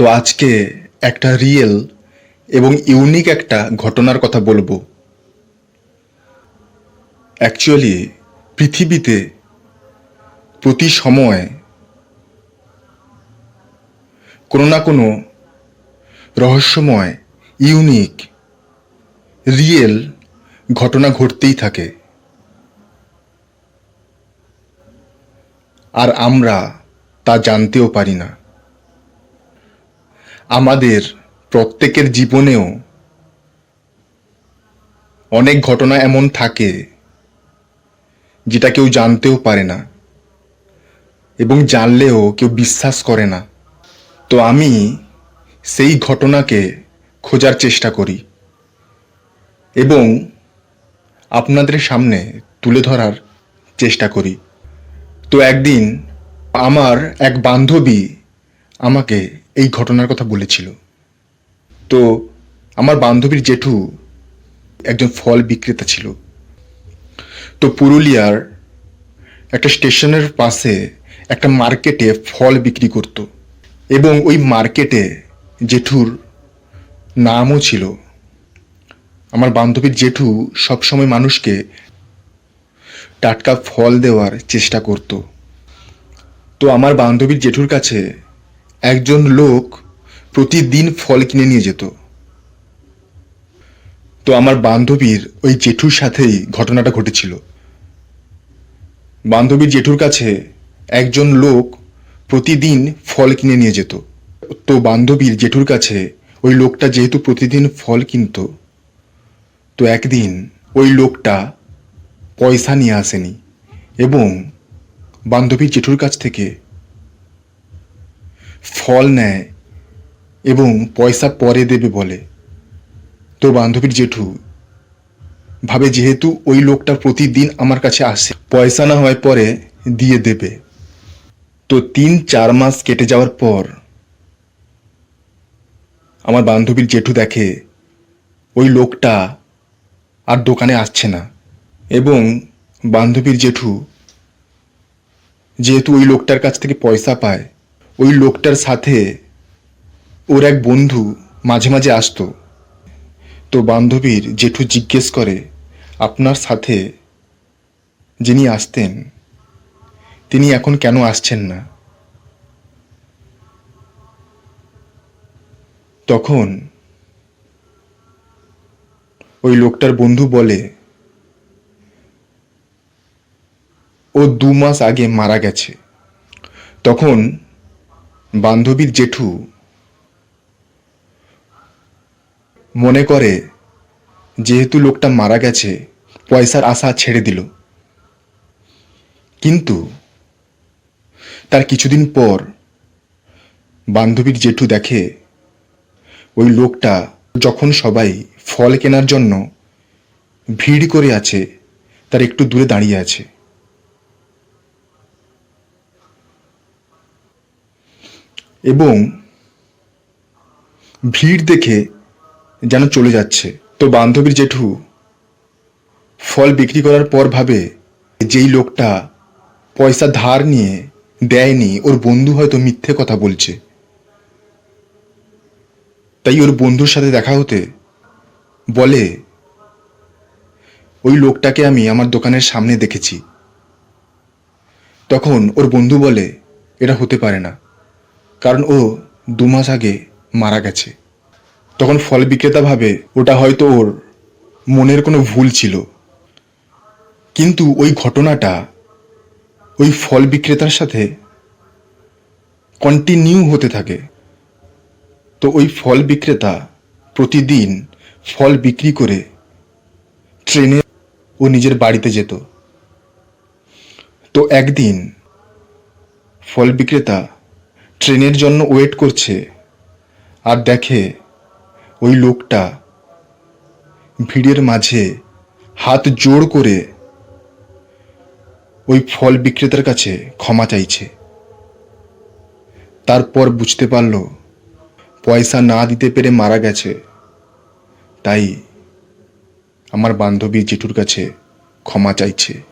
তো আজকে একটা রিয়েল এবং ইউনিক একটা ঘটনার কথা বলব। অ্যাকচুয়ালি পৃথিবীতে প্রতি সময় কোনো না কোনো রহস্যময় ইউনিক রিয়েল ঘটনা ঘটতেই থাকে। আর আমরা তা জানতেও পারি না। আমাদের প্রত্যেকের জীবনেও অনেক ঘটনা এমন থাকে যেটা কেউ জানতেও পারে না এবং জানলেও কেউ বিশ্বাস করে না। তো আমি সেই ঘটনাকে খোঁজার চেষ্টা করি এবং আপনাদের সামনে তুলে ধরার চেষ্টা করি। তো একদিন আমার এক বান্ধবী আমাকে এই ঘটনার কথা বলেছিল। তো আমার বান্ধবীর জেঠু একজন ফল বিক্রেতা ছিল। তো পুরুলিয়ার একটা স্টেশনের পাশে একটা মার্কেটে ফল বিক্রি করত। এবং ওই মার্কেটে জেঠুর নামও ছিল। আমার বান্ধবীর জেঠু সবসময় মানুষকে টাটকা ফল দেওয়ার চেষ্টা করত। তো আমার বান্ধবীর জেঠুর কাছে একজন লোক প্রতিদিন ফল কিনে নিয়ে যেত। তো আমার বান্ধবীর ওই জেঠুর সাথেই ঘটনাটা ঘটেছিল। বান্ধবীর জেঠুর কাছে একজন লোক প্রতিদিন ফল কিনে নিয়ে যেত। তো বান্ধবীর জেঠুর কাছে ওই লোকটা যেহেতু প্রতিদিন ফল কিনতো, তো একদিন ওই লোকটা পয়সা নিয়ে আসেনি এবং বান্ধবীর জেঠুর কাছ থেকে ফল নেয় এবং পয়সা পরে দেবে বলে। তো বান্ধবীর জেঠু ভাবে যেহেতু ওই লোকটা প্রতিদিন আমার কাছে আসে, পয়সা না হয় পরে দিয়ে দেবে। তো তিন চার মাস কেটে যাওয়ার পর আমার বান্ধবীর জেঠু দেখে ওই লোকটা আর দোকানে আসছে না এবং বান্ধবীর জেঠু যেহেতু ওই লোকটার কাছ থেকে পয়সা পায় ওই লোকটার সাথে ওর এক বন্ধু মাঝে মাঝে আসতো। তো বান্ধবীর জেঠু জিজ্ঞেস করে, আপনার সাথে যিনি আসতেন, তিনি এখন কেন আসছেন না? তখন ওই লোকটার বন্ধু বলে, ও দু মাস আগে মারা গেছে। তখন বান্ধবীর জেঠু মনে করে, যেহেতু লোকটা মারা গেছে, পয়সার আশা ছেড়ে দিল। কিন্তু তার কিছুদিন পর বান্ধবীর জেঠু দেখে, ওই লোকটা যখন সবাই ফল কেনার জন্য ভিড় করে আছে, তার একটু দূরে দাঁড়িয়ে আছে। এবং ভিড় দেখে যেন চলে যাচ্ছে। তো বান্ধবীর জেঠু ফল বিক্রি করার পর ভাবে যেই লোকটা পয়সা ধার নিয়ে দেয়নি, ওর বন্ধু হয়তো মিথ্যে কথা বলছে। তাই ওর বন্ধুর সাথে দেখা হতে বলে, ওই লোকটাকে আমি আমার দোকানের সামনে দেখেছি। তখন ওর বন্ধু বলে, এটা হতে পারে না। কারণ ও দু মাস আগে মারা গেছে। তখন ফল বিক্রেতা ভাবে ওটা হয়তো ওর মনের কোনো ভুল ছিল। কিন্তু ওই ঘটনাটা ওই ফল বিক্রেতার সাথে কন্টিনিউ হতে থাকে। তো ওই ফল বিক্রেতা প্রতিদিন ফল বিক্রি করে ট্রেনে ও নিজের বাড়িতে যেত। তো একদিন ফল বিক্রেতা ট্রেনের জন্য ওয়েট করছে। আর দেখে ওই লোকটা ভিড়ের মাঝে হাত জোড় করে ওই ফল বিক্রেতার কাছে ক্ষমা চাইছে। তারপর বুঝতে পারল, পয়সা না দিতে পেরে মারা গেছে। তাই আমার বান্ধবী জেঠুর কাছে ক্ষমা চাইছে।